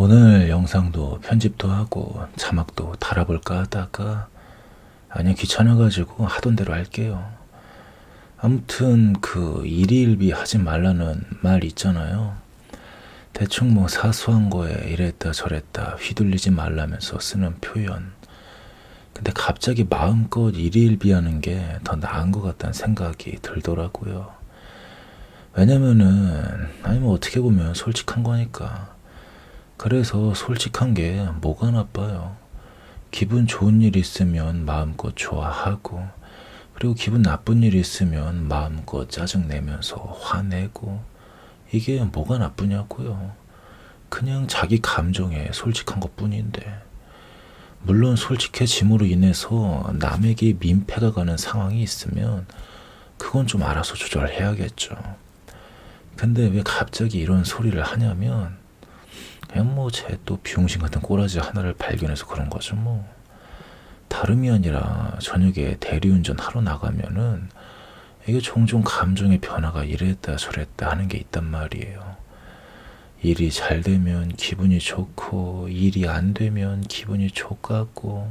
오늘 영상도 편집도 하고 자막도 달아볼까 하다가 아니 귀찮아가지고 하던 대로 할게요. 아무튼 그 일희일비 하지 말라는 말 있잖아요. 대충 뭐 사소한 거에 이랬다 저랬다 휘둘리지 말라면서 쓰는 표현. 근데 갑자기 마음껏 일희일비하는 게 더 나은 것 같다는 생각이 들더라고요. 왜냐면은 아니 뭐 어떻게 보면 솔직한 거니까. 그래서 솔직한 게 뭐가 나빠요. 기분 좋은 일 있으면 마음껏 좋아하고 그리고 기분 나쁜 일 있으면 마음껏 짜증내면서 화내고 이게 뭐가 나쁘냐고요. 그냥 자기 감정에 솔직한 것 뿐인데 물론 솔직해짐으로 인해서 남에게 민폐가 가는 상황이 있으면 그건 좀 알아서 조절해야겠죠. 근데 왜 갑자기 이런 소리를 하냐면 그냥 뭐 제 또 비용신 같은 꼬라지 하나를 발견해서 그런 거죠 뭐. 다름이 아니라 저녁에 대리운전 하러 나가면은 이게 종종 감정의 변화가 이랬다 저랬다 하는 게 있단 말이에요. 일이 잘 되면 기분이 좋고 일이 안 되면 기분이 족같고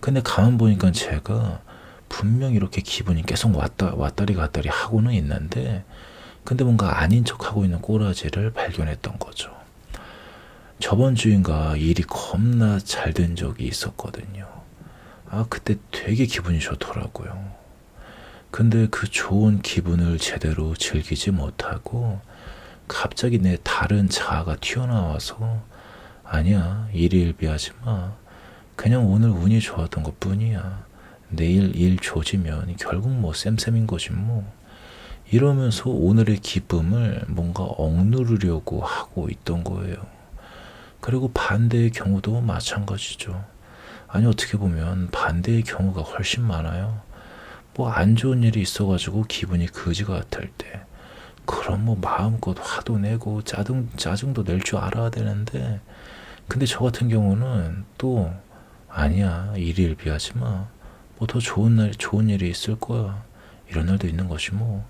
근데 가만 보니까 제가 분명 이렇게 기분이 계속 왔다 왔다리 갔다리 하고는 있는데 근데 뭔가 아닌 척 하고 있는 꼬라지를 발견했던 거죠. 저번 주인가 일이 겁나 잘 된 적이 있었거든요. 아, 그때 되게 기분이 좋더라고요. 근데 그 좋은 기분을 제대로 즐기지 못하고 갑자기 내 다른 자아가 튀어나와서 아니야, 일일비하지 마. 그냥 오늘 운이 좋았던 것 뿐이야. 내일 일 조지면 결국 뭐 쌤쌤인 거지 뭐. 이러면서 오늘의 기쁨을 뭔가 억누르려고 하고 있던 거예요. 그리고 반대의 경우도 마찬가지죠. 아니, 어떻게 보면 반대의 경우가 훨씬 많아요. 뭐 안 좋은 일이 있어가지고 기분이 거지 같을 때. 그럼 뭐 마음껏 화도 내고 짜증, 짜증도 낼 줄 알아야 되는데, 근데 저 같은 경우는 또, 아니야, 일일비하지 마. 뭐 더 좋은 날, 좋은 일이 있을 거야. 이런 날도 있는 것이 뭐.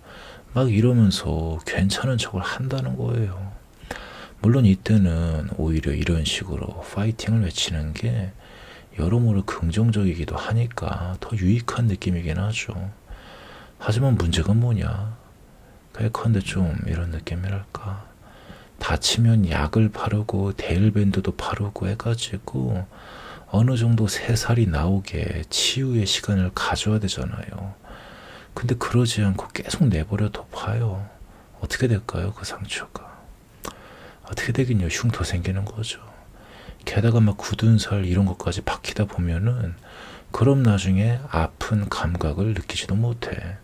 막 이러면서 괜찮은 척을 한다는 거예요. 물론 이때는 오히려 이런 식으로 파이팅을 외치는 게 여러모로 긍정적이기도 하니까 더 유익한 느낌이긴 하죠. 하지만 문제가 뭐냐? 그컨대 좀 이런 느낌이랄까. 다치면 약을 바르고 데일밴드도 바르고 해가지고 어느 정도 새살이 나오게 치유의 시간을 가져야 되잖아요. 근데 그러지 않고 계속 내버려 둬봐요. 어떻게 될까요? 그 상처가. 어떻게 되긴요. 흉터 생기는 거죠. 게다가 막 굳은 살 이런 것까지 박히다 보면은 그럼 나중에 아픈 감각을 느끼지도 못해.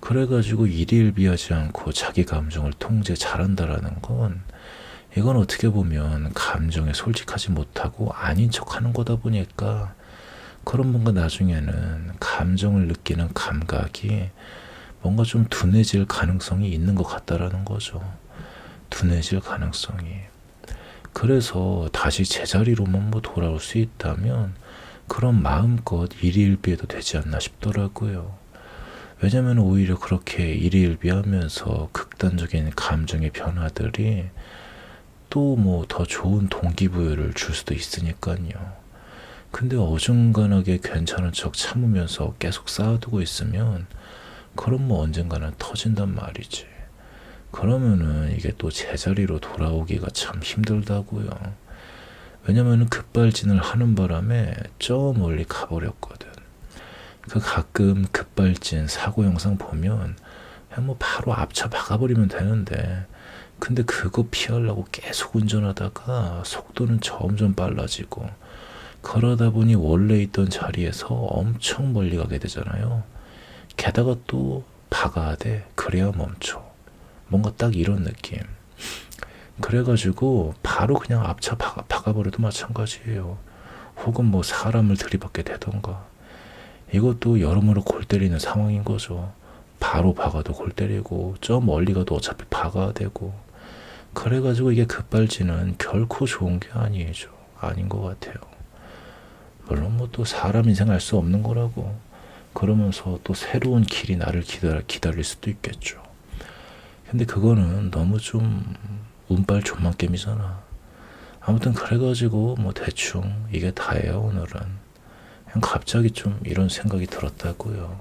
그래가지고 일일비하지 않고 자기 감정을 통제 잘한다라는 건 이건 어떻게 보면 감정에 솔직하지 못하고 아닌 척 하는 거다 보니까 그런 뭔가 나중에는 감정을 느끼는 감각이 뭔가 좀 둔해질 가능성이 있는 것 같다라는 거죠. 둔해질 가능성이. 그래서 다시 제자리로만 뭐 돌아올 수 있다면 그런 마음껏 일희일비해도 되지 않나 싶더라고요. 왜냐면 오히려 그렇게 일희일비하면서 극단적인 감정의 변화들이 또 뭐 더 좋은 동기부여를 줄 수도 있으니까요. 근데 어중간하게 괜찮은 척 참으면서 계속 쌓아두고 있으면 그럼 뭐 언젠가는 터진단 말이지. 그러면은 이게 또 제자리로 돌아오기가 참 힘들다고요. 왜냐면은 급발진을 하는 바람에 저 멀리 가버렸거든. 그 가끔 급발진 사고 영상 보면 그냥 뭐 바로 앞차 박아버리면 되는데 근데 그거 피하려고 계속 운전하다가 속도는 점점 빨라지고 그러다 보니 원래 있던 자리에서 엄청 멀리 가게 되잖아요. 게다가 또 박아야 돼. 그래야 멈춰. 뭔가 딱 이런 느낌. 그래가지고 바로 그냥 앞차 박아, 박아버려도 마찬가지예요. 혹은 뭐 사람을 들이받게 되던가. 이것도 여러모로 골 때리는 상황인 거죠. 바로 박아도 골 때리고 저 멀리 가도 어차피 박아야 되고 그래가지고 이게 급발진은 결코 좋은 게 아니죠. 아닌 것 같아요. 물론 뭐 또 사람 인생 알 수 없는 거라고 그러면서 또 새로운 길이 나를 기다릴, 수도 있겠죠. 근데 그거는 너무 좀 운빨 존망겜이잖아. 아무튼 그래가지고 뭐 대충 이게 다예요 오늘은. 그냥 갑자기 좀 이런 생각이 들었다고요.